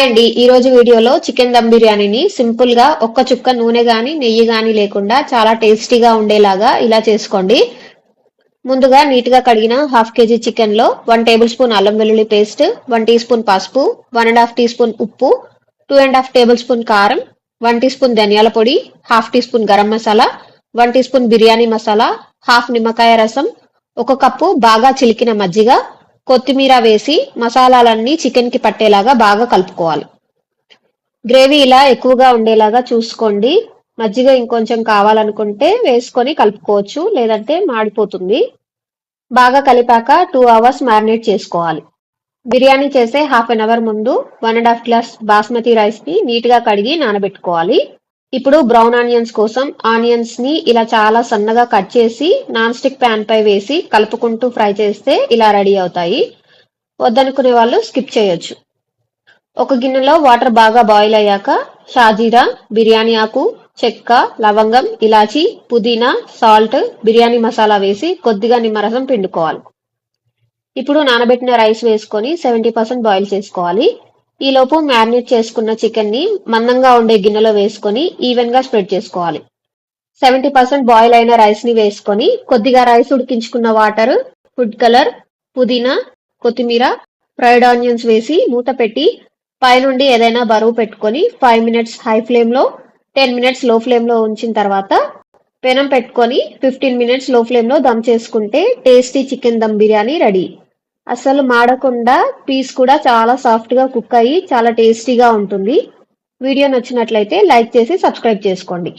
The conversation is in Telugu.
హాయ్ అండి ఈ రోజు వీడియోలో చికెన్ దమ్ బిర్యానీని సింపుల్గా ఒక్క చుక్క నూనె గాని నెయ్యి గాని లేకుండా చాలా టేస్టీగా ఉండేలాగా ఇలా చేసుకోండి. ముందుగా నీట్గా కడిగిన హాఫ్ కేజీ చికెన్లో వన్ టేబుల్ స్పూన్ అల్లం వెల్లుల్లి పేస్ట్ వన్ టీ స్పూన్ పసుపు one and half teaspoon ఉప్పు two and half tablespoon కారం వన్ టీ స్పూన్ ధనియాల పొడి half teaspoon garam masala one teaspoon biryani masala half నిమ్మకాయ రసం ఒక కప్పు బాగా చిలికిన మజ్జిగ కొత్తిమీర వేసి మసాలాలన్నీ చికెన్కి పట్టేలాగా బాగా కలుపుకోవాలి. గ్రేవీ ఇలా ఎక్కువగా ఉండేలాగా చూసుకోండి. మజ్జిగ ఇంకొంచెం కావాలనుకుంటే వేసుకొని కలుపుకోవచ్చు లేదంటే మాడిపోతుంది. బాగా కలిపాక టూ అవర్స్ మ్యారినేట్ చేసుకోవాలి. బిర్యానీ చేసే హాఫ్ అన్ అవర్ ముందు one and half glass basmati రైస్ని నీట్గా కడిగి నానబెట్టుకోవాలి. ఇప్పుడు బ్రౌన్ ఆనియన్స్ కోసం ఆనియన్స్ని ఇలా చాలా సన్నగా కట్ చేసి నాన్ స్టిక్ ప్యాన్ పై వేసి కలుపుకుంటూ ఫ్రై చేస్తే ఇలా రెడీ అవుతాయి. వద్దనుకునే వాళ్ళు స్కిప్ చేయొచ్చు. ఒక గిన్నెలో వాటర్ బాగా బాయిల్ అయ్యాక షాజీరా బిర్యానీ ఆకు చెక్క లవంగం ఇలాచి పుదీనా సాల్ట్ బిర్యానీ మసాలా వేసి కొద్దిగా నిమ్మరసం పిండుకోవాలి. ఇప్పుడు నానబెట్టిన రైస్ వేసుకొని సెవెంటీ పర్సెంట్ బాయిల్ చేసుకోవాలి. ఈలోపు మ్యారినేట్ చేసుకున్న చికెన్ని మందంగా ఉండే గిన్నెలో వేసుకొని ఈవెన్గా స్ప్రెడ్ చేసుకోవాలి. సెవెంటీ పర్సెంట్ బాయిల్ అయిన రైస్ని వేసుకొని కొద్దిగా రైస్ ఉడికించుకున్న వాటర్ ఫుడ్ కలర్ పుదీనా కొత్తిమీర ఫ్రైడ్ ఆనియన్స్ వేసి మూత పెట్టి పైనుండి ఏదైనా బరువు పెట్టుకొని ఫైవ్ మినిట్స్ హై ఫ్లేమ్లో టెన్ మినిట్స్లో ఫ్లేమ్లో ఉంచిన తర్వాత పెనం పెట్టుకొని ఫిఫ్టీన్ మినిట్స్లో ఫ్లేమ్లో దమ్ చేసుకుంటే tasty chicken dum biryani ready. అసలు మాడకుండా పీస్ కూడా చాలా సాఫ్ట్గా కుక్ అయ్యి చాలా టేస్టీగా ఉంటుంది. వీడియో నచ్చినట్లయితే లైక్ చేసి సబ్స్క్రైబ్ చేసుకోండి.